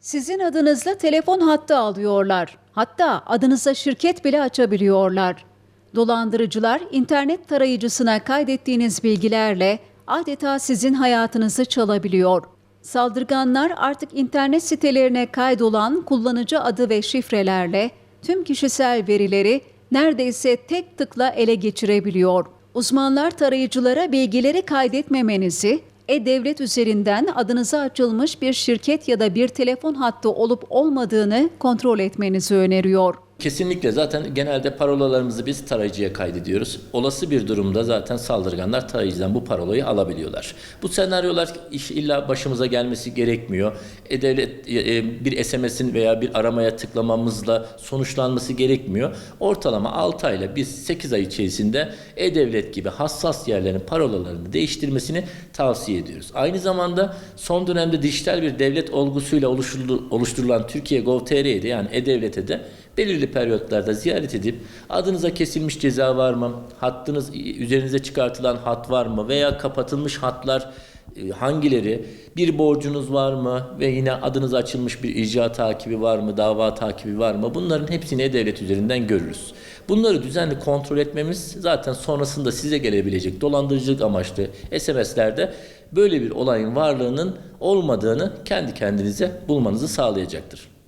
Sizin adınızla telefon hattı alıyorlar. Hatta adınıza şirket bile açabiliyorlar. Dolandırıcılar internet tarayıcısına kaydettiğiniz bilgilerle adeta sizin hayatınızı çalabiliyor. Saldırganlar artık internet sitelerine kaydolan kullanıcı adı ve şifrelerle tüm kişisel verileri neredeyse tek tıkla ele geçirebiliyor. Uzmanlar tarayıcılara bilgileri kaydetmemenizi, e-devlet üzerinden adınıza açılmış bir şirket ya da bir telefon hattı olup olmadığını kontrol etmenizi öneriyor. Kesinlikle zaten genelde parolalarımızı biz tarayıcıya kaydediyoruz. Olası bir durumda zaten saldırganlar tarayıcıdan bu parolayı alabiliyorlar. Bu senaryolar iş illa başımıza gelmesi gerekmiyor. E-Devlet e, e, bir SMS'in veya bir aramaya tıklamamızla sonuçlanması gerekmiyor. Ortalama 6 ayla biz 8 ay içerisinde E-Devlet gibi hassas yerlerin parolalarını değiştirmesini tavsiye ediyoruz. Aynı zamanda son dönemde dijital bir devlet olgusuyla oluşturulan Türkiye Gov.tr'ye de yani E-Devlet'e de belirli periyotlarda ziyaret edip adınıza kesilmiş ceza var mı? Hattınız üzerinize çıkartılan hat var mı? Veya kapatılmış hatlar e, hangileri? Bir borcunuz var mı? Ve yine adınız açılmış bir icra takibi var mı? Dava takibi var mı? Bunların hepsini E-Devlet üzerinden görürüz. Bunları düzenli kontrol etmemiz zaten sonrasında size gelebilecek dolandırıcılık amaçlı SMS'lerde böyle bir olayın varlığının olmadığını kendi kendinize bulmanızı sağlayacaktır.